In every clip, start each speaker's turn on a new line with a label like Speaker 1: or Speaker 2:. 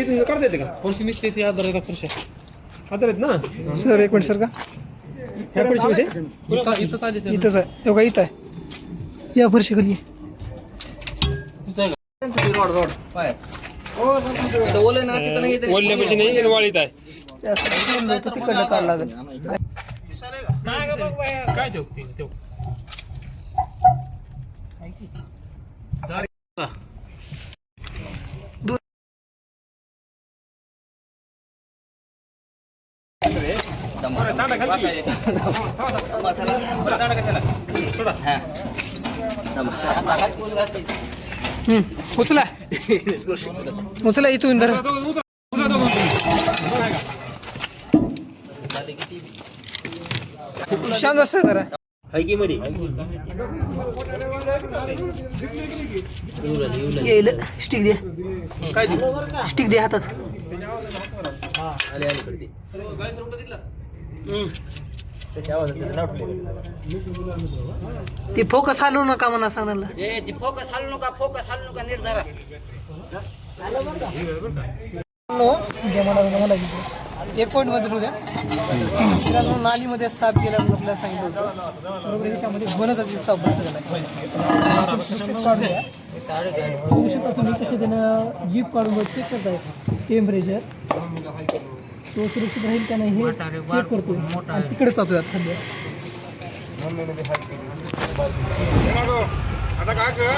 Speaker 1: इथून करता येते का?
Speaker 2: फरशी निघते ती आधार आहे फरशा
Speaker 1: आता आहेत ना?
Speaker 3: सर एक मिनिट सर का?
Speaker 1: ह्या
Speaker 2: इथं.
Speaker 3: इथंच आहे. हे बघा इथं आहे. या फरशी खाली.
Speaker 2: का?
Speaker 4: रोड रोड पाय ओले ना तिथं नाही
Speaker 1: पैसे नाही. वाळीत आहे.
Speaker 3: तिकडनं काढ लागेल.
Speaker 1: काय देऊ
Speaker 3: उचला उचला इथून धर शांत बस जरा येईल. स्टिक दे. स्टिक दे हातात. ते फोकस हलवू नका म्हणा सांगायला.
Speaker 4: ए, ती फोकस हालू नका फोकस हालू नका नीट
Speaker 3: एक पॉईंटमध्ये होत्या मित्रांनो नालीमध्ये साफ केला म्हणून आपल्याला सांगितलं होतं. बरोबर याच्यामध्ये बनत साफ बसला आहे. बघू शकता तुम्ही कसे त्यांना जीप काढून चेक करताय टेम्परेचर. तो सुरक्षित राहील का नाही हे चेक करतो आणि तिकडे जातोय आता काय कर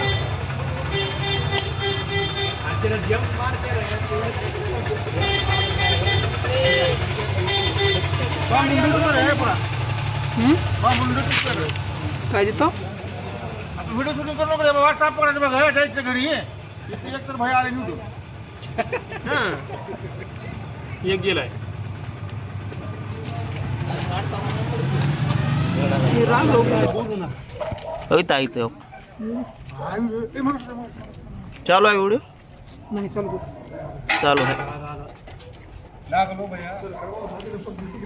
Speaker 3: काय देतो?
Speaker 5: व्हिडिओ शूटिंग करू नको व्हॉट्सअप करायचं बघा जायचं घरी. इथे एक तर भय आले निवडून.
Speaker 1: एक गेलाय.
Speaker 4: चालू आहे व्हिडिओ
Speaker 3: नाही चालू.
Speaker 4: चालू आहे.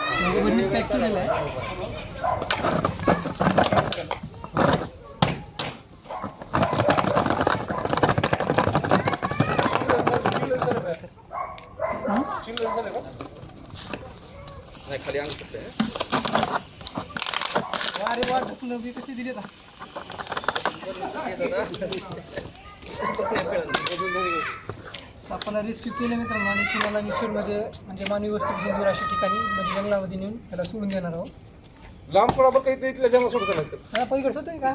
Speaker 3: म्हणजे पॅक केलेला आहे
Speaker 4: खाली आणू शकते
Speaker 3: अरे वा ढकलं बी कशी दिली आता सापाला रेस्क्यू केले मित्रांनो आणि पुण्याला निश्चरमध्ये म्हणजे मानवी वस्ती दूर अशा ठिकाणी म्हणजे जंगलामध्ये नेऊन त्याला सोडून देणार आहोत.
Speaker 1: लांब सोडा बरं काही इथल्या जमा सोडचं नाही
Speaker 3: हा, पलीकडचं होतं का?